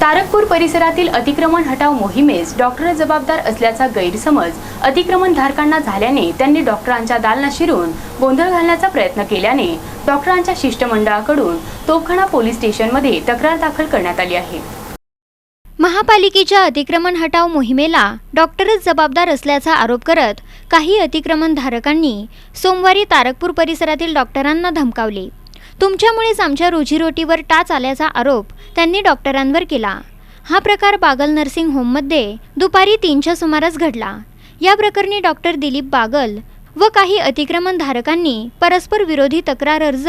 तारकपूर परिसरातील अतिक्रमण हटाव मोहिमेस डॉक्टर जबाबदार असल्याचा गैरसमज अतिक्रमण धारकांना झाल्याने त्यांनी डॉक्टरांच्या दालना शिरून गोंधळ घालण्याचा प्रयत्न केल्याने डॉक्टरांच्या शिष्टमंडळाकडून तोफखाना पोलीस स्टेशनमध्ये तक्रार दाखल करण्यात आली आहे. महापालिकेच्या अतिक्रमण हटाव मोहिमेला डॉक्टरच जबाबदार असल्याचा आरोप करत काही अतिक्रमण धारकांनी सोमवारी तारकपूर परिसरातील डॉक्टरांना धमकावले. तुमच्यामुळेच आमच्या रोजीरोटीवर टाच आल्याचा आरोप त्यांनी डॉक्टरांवर केला. हा प्रकार बागल नर्सिंग होममध्ये दुपारी तीनच्या सुमारास घडला. या प्रकरणी डॉक्टर दिलीप बागल व काही अतिक्रमणधारकांनी परस्पर विरोधी तक्रार अर्ज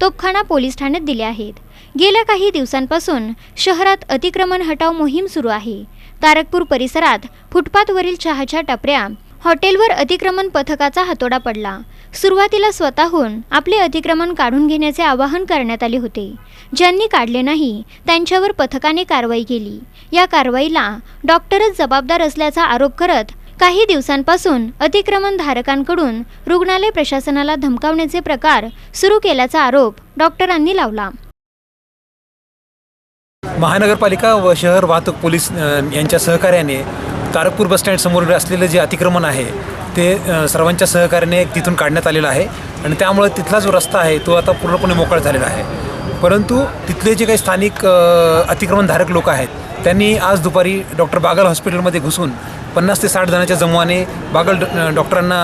तोपखाना पोलीस ठाण्यात दिले आहेत. गेल्या काही दिवसांपासून शहरात अतिक्रमण हटाव मोहीम सुरू आहे. तारकपूर परिसरात फुटपाथवरील चहाच्या टपऱ्या हॉटेलवर अतिक्रमण पथकाचा हातोडा पडला. सुरुवातीला स्वतःहून आपले अतिक्रमण काढून घेण्याचे आवाहन करण्यात आले होते. ज्यांनी काढले नाही त्यांच्यावर पथकाने कारवाई केली. या कारवाईला डॉक्टरच जबाबदार असल्याचा आरोप करत काही दिवसांपासून अतिक्रमण धारकांकडून रुग्णालय प्रशासनाला धमकावण्याचे प्रकार सुरू केल्याचा आरोप डॉक्टरांनी लावला. महानगरपालिका व शहर वाहतूक पोलीस यांच्या सहकार्याने तारकपूर बसस्टँड समोर असलेलं जे अतिक्रमण आहे ते सर्वांच्या सहकार्याने तिथून काढण्यात आलेलं आहे. आणि त्यामुळे तिथला जो रस्ता आहे तो आता पूर्णपणे मोकळा झालेला आहे. परंतु तिथले जे काही स्थानिक अतिक्रमणधारक लोक आहेत त्यांनी आज दुपारी डॉक्टर बागल हॉस्पिटलमध्ये घुसून पन्नास ते साठ जणांच्या जमवाने बागल डॉ- डॉक्टरांना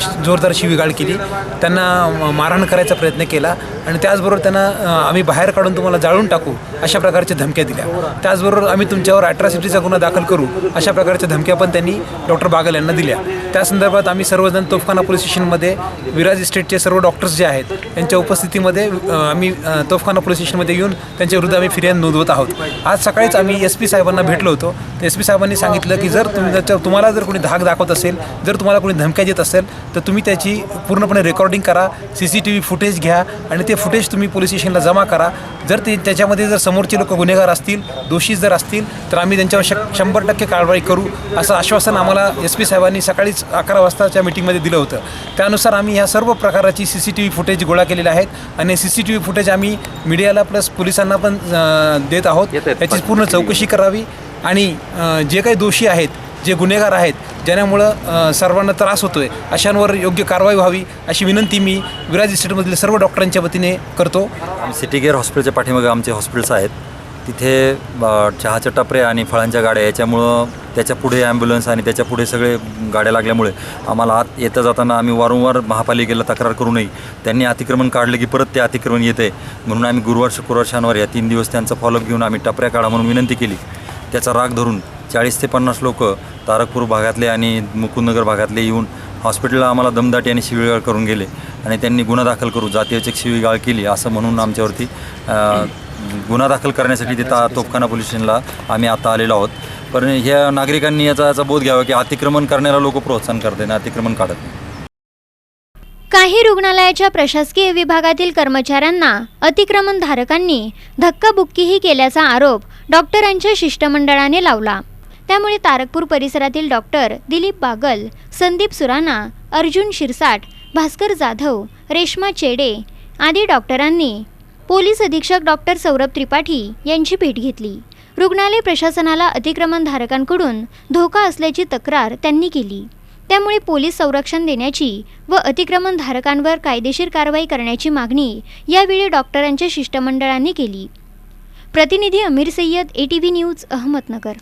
श- जोरदार शिवीगाळ केली. त्यांना मारहाण करायचा प्रयत्न केला आणि त्याचबरोबर त्यांना आम्ही बाहेर काढून तुम्हाला जाळून टाकू अशा प्रकारच्या धमक्या दिल्या. त्याचबरोबर आम्ही तुमच्यावर अट्रॉसिटीचा गुन्हा दाखल करू अशा प्रकारच्या धमक्या पण त्यांनी डॉक्टर बागल यांना दिल्या. त्या संदर्भात आम्ही सर्वजण तोफखाना पोलीस स्टेशनमध्ये विराज इस्टेटचे सर्व डॉक्टर्स जे आहेत त्यांच्या उपस्थितीमध्ये आम्ही तोफखाना पोलीस स्टेशनमध्ये येऊन त्यांच्या विरुद्ध आम्ही फिर्याद नोंदवत आहोत. आज सकाळीच आम्ही एस पी साहेबांना भेटलो होतो. एस पी साहेबांनी सांगितलं की जर तुम्ही तुम्हाला जर कोणी धाक दाखवत असेल जर तुम्हाला कोणी धमक्या देत असेल तर तुम्ही त्याची पूर्णपणे रेकॉर्डिंग करा C C T V footage घ्या आणि ते फुटेज तुम्ही पोलीस स्टेशनला जमा करा. जर ते त्याच्यामध्ये जर समोरचे लोक गुन्हेगार असतील दोषी जर असतील तर आम्ही त्यांच्यावर शक शंभर टक्के कारवाई करू असं आश्वासन आम्हाला एस पी साहेबांनी सकाळीच अकरा वाजताच्या मीटिंगमध्ये दिलं होतं. त्यानुसार आम्ही ह्या सर्व प्रकाराची C C T V footage गोळा केलेले आहेत आणि C C T V footage आम्ही मीडियाला प्लस पोलिसांना पण देत आहोत. याची पूर्ण चौकशी करावी. आणि जे काही दोषी आहेत जे गुन्हेगार आहेत ज्यामुळं सर्वांना त्रास होतोय अशांवर योग्य कारवाई व्हावी अशी विनंती मी विराज इस्टेटमधील सर्व डॉक्टरांच्या वतीने करतो. सिटी केअर हॉस्पिटलच्या पाठीमागे आमचे हॉस्पिटल्स आहेत. तिथे चहाच्या टपऱ्या आणि फळांच्या गाड्या याच्यामुळं त्याच्या पुढे ॲम्ब्युलन्स आणि त्याच्या पुढे सगळे गाड्या लागल्यामुळे आम्हाला आत येता जाताना आम्ही वारंवार महापालिकेला तक्रार करू नये. त्यांनी अतिक्रमण काढलं की परत ते अतिक्रमण येते म्हणून आम्ही गुरुवार शुक्रवार शनिवार या तीन दिवस त्यांचा फॉलोअप घेऊन आम्ही टपऱ्या काढा म्हणून विनंती केली. त्याचा राग धरून चाळीस ते पन्नास लोक तारकपूर भागातले आणि मुकुंदनगर भागातले येऊन हॉस्पिटलला आम्हाला दमदाटी आणि शिवीगाळ करून गेले आणि त्यांनी गुन्हा दाखल करू जातीयचक शिवीगाळ केली असं म्हणून आमच्यावरती गुन्हा दाखल करण्यासाठी ते ता तोफखाना पोलीस स्टेशनला आम्ही आता आलेलो आहोत. पण ह्या नागरिकांनी याचा याचा बोध घ्यावा की अतिक्रमण करणाऱ्या लोक प्रोत्साहन करते आणि अतिक्रमण काढत नाही. काही रुग्णालयाच्या प्रशासकीय विभागातील कर्मचाऱ्यांना अतिक्रमणधारकांनी धक्काबुक्कीही केल्याचा आरोप डॉक्टरांच्या शिष्टमंडळाने लावला. त्यामुळे तारकपूर परिसरातील डॉक्टर दिलीप बागल संदीप सुराणा अर्जुन शिरसाट भास्कर जाधव रेश्मा चेडे आदी डॉक्टरांनी पोलीस अधीक्षक डॉक्टर सौरभ त्रिपाठी यांची भेट घेतली. रुग्णालय प्रशासनाला अतिक्रमणधारकांकडून धोका असल्याची तक्रार त्यांनी केली. त्यामुळे पोलीस संरक्षण देण्याची व अतिक्रमणधारकांवर कायदेशीर कारवाई करण्याची मागणी यावेळी डॉक्टरांच्या शिष्टमंडळांनी केली. प्रतिनिधी Amir Sayyad A T V news Ahmednagar.